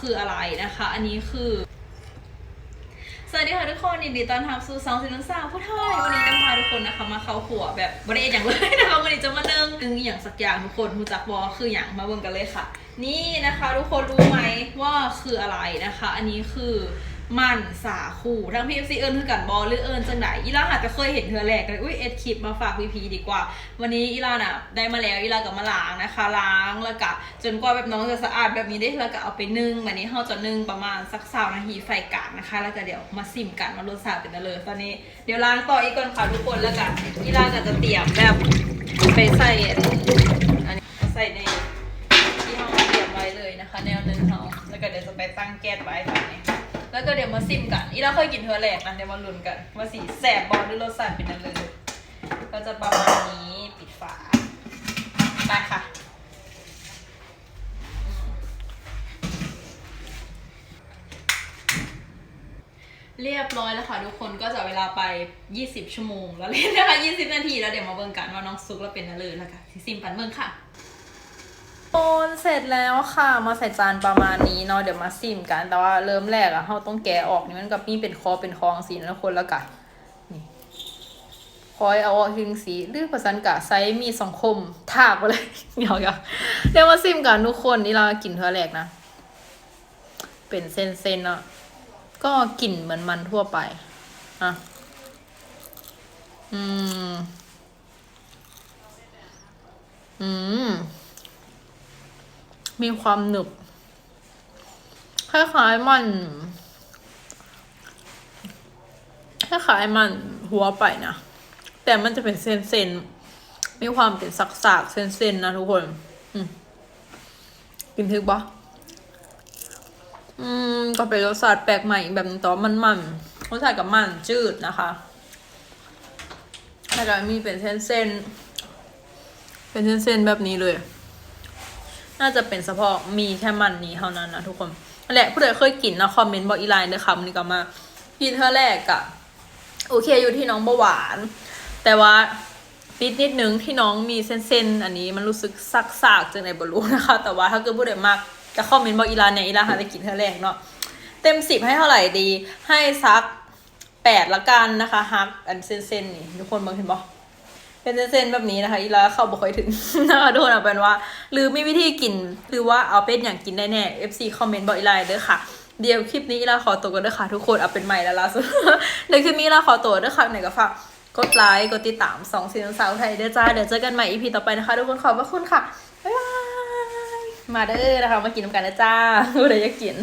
คืออะไรนะคะ อันนี้คือ สวัสดีค่ะทุกคนยินดีต้อนรับสู่สองสิบสาวผู้ไทยวันนี้จะพาทุกคนนะคะมาเข้าขัวแบบบริเออย่างเลยนะคะวันนี้จะมาเนึ่งนึงอย่างสักอย่างทุกคนรู้จักบอคืออย่างมาเบิ่งกันเลยค่ะ นี่นะคะ ทุกคนรู้ไหมว่าคืออะไรนะคะ อันนี้คือ มันสาคู่ทั้งพีเอฟซีเอิญคือกันบอหรือเอิญจังไหนอีล่าอาจจะเคยเห็นเธอแรกเลยอุ้ยเอ็ดคลิปมาฝากพีพีดีกว่า วันนี้อีล่าน่ะ ได้มาแล้วอีล่ากับมาล้างนะคะ ล้างแล้วก็จนกว่าแบบน้องจะสะอาดแบบนี้ได้แล้วก็เอาไปนึ่งวันนี้เราจะนึ่งประมาณสักสาวนาทีไฟกลางนะคะ แล้วก็เดี๋ยวมาซิมกันว่ารสชาติเป็นอะไรตอนนี้เดี๋ยวล้างต่ออีกก่อนค่ะทุกคนแล้วกันอีล่าก็จะเตรียมแบบไปใส่อันนี้ใส่ในที่ห้องเตรียมไว้เลยนะคะ แนวหนึ่งเนาะแล้วก็เดี๋ยวจะไปตั้งแก๊สไว้ แล้วก็เดี๋ยวมาซิมกัน อีเราเคยกินเธอแรกนะเดี๋ยวมาลุ้นกัน ว่าสีแสบบอลหรือรสชาติเป็นอะไรเลย ก็จะประมาณนี้ปิดฝาไปค่ะ เรียบร้อยแล้วค่ะทุกคนก็จะเวลาไป 20 ชั่วโมง แล้วเลยนนะคะ20 นาทีแล้วเดี๋ยวมาเบิ่งกันว่าน้องซุกแล้วเป็นอะไรแล้วค่ะซิมปันเบิ่งค่ะ โอนเสร็จแล้วค่ะ มาใส่จานประมาณนี้เนาะเดี๋ยวมาซิมกัน แต่ว่าเริ่มแรกอะเราต้องแกะออกนี่มันกับนี่เป็นคอเป็นคองสีนะคนแล้วกันนี่คอยเอาออกทิ้งสีหรือประสันกะไซมีสองคมถากไปเลยเดี๋ยวเดี๋ยวมาซิมกันทุกคนนี่เรากินเท่าแรกนะเป็นเส้นๆเนาะก็กลิ่นเหมือนมันทั่วไปอะอืมอืม มีความหนึบคล้ายๆมันคล้ายๆมันหัวไปนะ แต่มันจะเป็นเส้นๆ มีความเป็นสักๆ เส้นๆ นะทุกคนกินถึกปะอืม ก็เป็นรสชาติแปลกใหม่แบบนึงแตว่ามันมันๆรสชาติกับมันจืดนะคะแล้วก็มีเป็นเส้นๆ เป็นเส้นๆ แบบนี้เลย น่าจะเป็นเฉพาะมีแค่มันนี้เท่านั้นนะทุกคนแหละผู้ใดเคยกินนะคอมเมนต์บอกอีไลน์ด้วยคำนี้ก็มากินเท่าแรกอะโอเคอยู่ที่น้องเบาหวาน แต่ว่าติดนิดนึงที่น้องมีเส้นๆอันนี้มันรู้สึกซักซากจังในบรูนะคะ แต่ว่าถ้าเกิดผู้ใดมากก็คอมเมนต์บอกอีไลน์เนี่ยอีไลน์หาจะกินเท่าแรกเนาะเต็มสิบให้เท่าไหร่ดี ให้ซักแปดละกันนะคะฮักอันเส้นๆนี่ทุกคนมองเห็นปะ เป็นเส้นๆแบบนี้นะคะ อีลาเข้าบ่ค่อยถึงนะคะทุกคนเอาเป็นว่า หรือมีวิธีกินหรือว่าเอาเป็นอย่างกินได้แน่ FC คอมเมนต์บอกอีลาเด้อค่ะ เดี๋ยวคลิปนี้อีลาขอตัวกันเด้อค่ะ ทุกคนเอาเป็นใหม่แล้วล่ะสุดเดี๋ยวคลิปนี้อีลาขอตัวเด้อค่ะไหนก็ฝากกดไลค์กดติดตามสองสีสาวไทยเด้อจ้าเดี๋ยวเจอกันใหม่ EP ต่อไปนะคะ ทุกคนขอบพระคุณค่ะบ๊ายบายมาเด้อนะคะมากินน้ำกันนะจ้าเดี๋ยวจะกิน